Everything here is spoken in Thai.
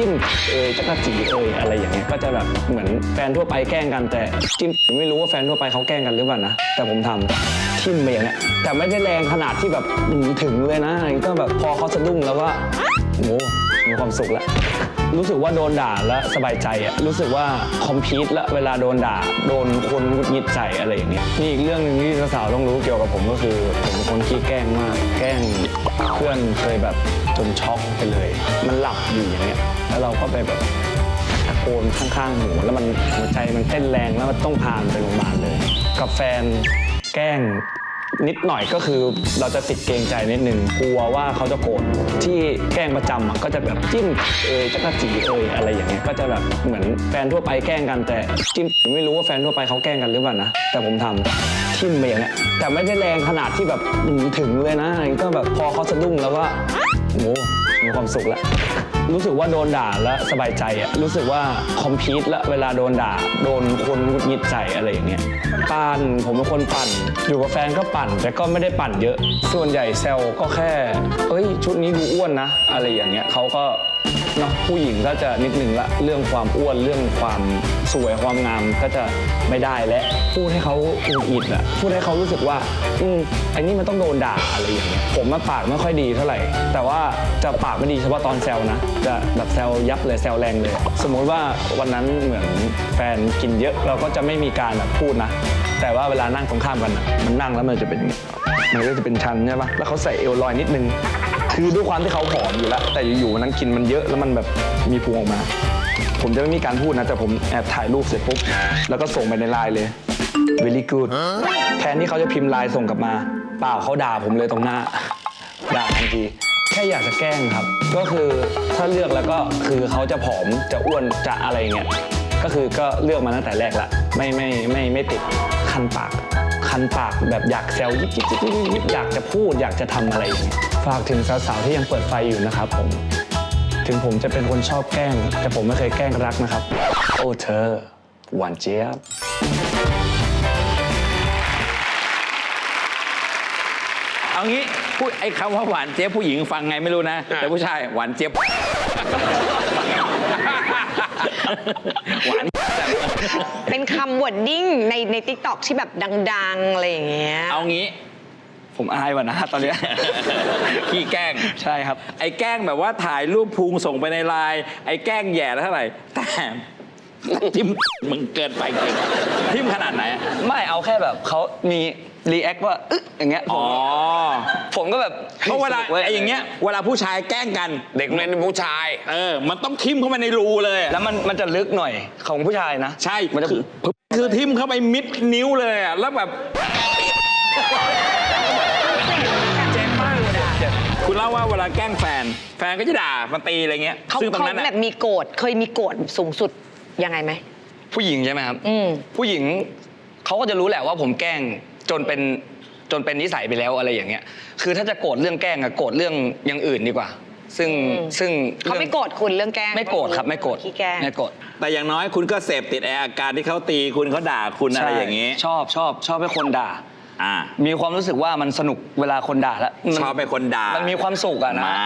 จิ้มเอยจักรจีเอยอะไรอย่างเงี้ยก็จะแบบเหมือนแฟนทั่วไปแกล้งกันแต่จิ้มไม่รู้ว่าแฟนทั่วไปเขาแกล้งกันหรือเปล่านะแต่ผมทำทิ่มไปอย่างเงี้ยแต่ไม่ได้แรงขนาดที่แบบอืมถึงเลยนะก็แบบพอเขาสะดุ้งแล้วก็โอ้ มีความสุขแล้ว รู้สึกว่าโดนด่าแล้วสบายใจอะรู้สึกว่าคอมพีทล้วเวลาโดนด่า โดนคนหงุดหงิดใส่อะไรอย่างเงี้ยนี่อีกเรื่องหนึ่งที่สาวๆต้องรู้เกี่ยวกับผมก็คือผมเป็นคนขี้แกล้งมาก แกล้งเพื่อนเคยแบบจนช็อกไปเลย มันหลับอยู่อย่างเงี้ยแล้วเราก็ไปแบบตะโกนข้างๆหูแล้วมันหัวใจมันเต้นแรงแล้วมันต้องพามันไปโรงพยาบาลเลย กับแฟนแกล้ง นิดหน่อยก็คือเราจะติดเกรงใจนิดนึงกลัวว่าเขาจะโกรธที่แกล้งประจำอะก็จะแบบจิ้มเอยจักรจีเอยอะไรอย่างเงี้ยก็จะแบบเหมือนแฟนทั่วไปแกล้งกันแต่จิ้มไม่รู้ว่าแฟนทั่วไปเขาแกล้งกันหรือเปล่านะแต่ผมทำทิ่มไปอย่างเงี้ยแต่ไม่ได้แรงขนาดที่แบบถึงเลยนะก็แบบพอเขาสะดุ้งแล้วก็ โอ้มีความสุขแล้ว รู้สึกว่าโดนด่าแล้วสบายใจอะรู้สึกว่าคอมพีทแล้วเวลาโดนด่า โดนคนหงุดหงิดใจอะไรอย่างเงี้ยปั่นผมเป็นคนปั่น อยู่กับแฟนก็ปั่น แต่ก็ไม่ได้ปั่นเยอะ ส่วนใหญ่แซวก็แค่ เอ้ย ชุดนี้ดูอ้วนนะ อะไรอย่างเงี้ยเขาก็ เนาะผู้หญิงก็จะนิดนึงละเรื่องความอ้วนเรื่องความสวยความงามก็จะไม่ได้และพูดให้เขาหงุดหงิดอะพูดให้เขารู้สึกว่า อืมไอ้นี่มันต้องโดนด่าอะไรอย่างเงี้ยผมมาปากไม่ค่อยดีเท่าไหร่ แต่ว่าจะปากไม่ดีเฉพาะตอนแซวนะจะแบบแซวยับเลยแซวแรงเลย สมมุติว่าวันนั้นเหมือนแฟนกินเยอะเราก็จะไม่มีการแบบพูดนะ แต่ว่าเวลานั่งตรงข้ามกันอะมันนั่งแล้วมันจะเป็นอย่างเงี้ยมันก็จะเป็นชันใช่ปะแล้วเขาใส่เอวลอยนิดนึง คือด้วยความที่เขาผอมอยู่แล้ว แต่อยู่ๆวันนั้นกินมันเยอะแล้วมันแบบมีพุงออกมา ผมจะไม่มีการพูดนะ แต่ผมแอบถ่ายรูปเสร็จปุ๊บ แล้วก็ส่งไปในไลน์เลย very good แทนที่เขาจะพิมพ์ไลน์ส่งกลับมา เปล่าเขาด่าผมเลยตรงหน้า ด่าทันที แค่อยากจะแกล้งครับ ก็คือถ้าเลือกแล้วก็คือเขาจะผอมจะอ้วนจะอะไรเงี้ยก็คือก็เลือกมาตั้งแต่แรกละไม่ไม่ไม่ไม่ติดคันปาก คันปากแบบอยากแซวยิบยิบยิบยิบยิบอยากจะพูดอยากจะทำอะไรอย่างเงี้ยฝากถึงสาวๆที่ยังเปิดไฟอยู่นะครับผม ถึงผมจะเป็นคนชอบแกล้ง แต่ผมไม่เคยแกล้งรักนะครับ โอ้เธอ หวานเจี๊ยบเอางี้พูดไอ้คำว่าหวานเจี๊ยบผู้หญิงฟังไงไม่รู้นะ แต่ผู้ชายหวานเจี๊ยบหวานเป็น คำวอร์ดดิ้งในในทิกตอกที่แบบดังๆอะไรอย่างเงี้ย เอางี้ ผมอายว่ะนะตอนเนี้ย ขี้แกล้ง ใช่ครับ ไอ้แกล้งแบบว่าถ่ายรูปพุงส่งไปในไลน์ไอ้แกล้งแย่แล้วเท่าไหร่แต่ ทิมมึงเกินไปเก่งทิมขนาดไหนอะไม่เอาแค่แบบเขามีรีแอคว่าอึ๊ะอย่างเงี้ยผอ๋มอ ผมก็แบบเพราะเวลาไอ้อย่างเงี้ย เวลาผู้ชายแกล้งกัน เด็กเรียนผู้ชาย เออ มันต้องทิมเข้าไปในรูเลยอะแล้วมันมันจะลึกหน่อยของผู้ชายนะใช่มันจะคือคือทิมเข้าไปมิดนิ้วเลยอะแล้วแบบคุณเล่าว่าเวลาแกล้งแฟน แฟนก็จะด่ามาตีอะไรเงี้ย เขาซึ่งตรงเขานั้นอะ แบบมีโกรธเคยมีโกรธสูงสุด ยังไงไหม ผู้หญิงใช่ไหมครับ อืม ผู้หญิงเขาก็จะรู้แหละว่าผมแกล้งจนเป็นจนเป็นนิสัยไปแล้วอะไรอย่างเงี้ย คือถ้าจะโกรธเรื่องแกล้งอะโกรธเรื่องอย่างอื่นดีกว่า ซึ่งอืม ซึ่งเขาไม่รื่องโกรธคุณเรื่องแกล้งไม่โกรธครับไม่โกรธขี้แกล้ง ไม่โกรธแต่อย่างน้อยคุณก็เสพติดไอ้อาการที่เขาตีคุณเขาด่าคุณอะไรอย่างงี้ชอบชอบชอบให้คนด่า อ่า มีความรู้สึกว่ามันสนุกเวลาคนด่าแล้วมันชอบให้คนด่ามัมันมีความสุขอะนะ มา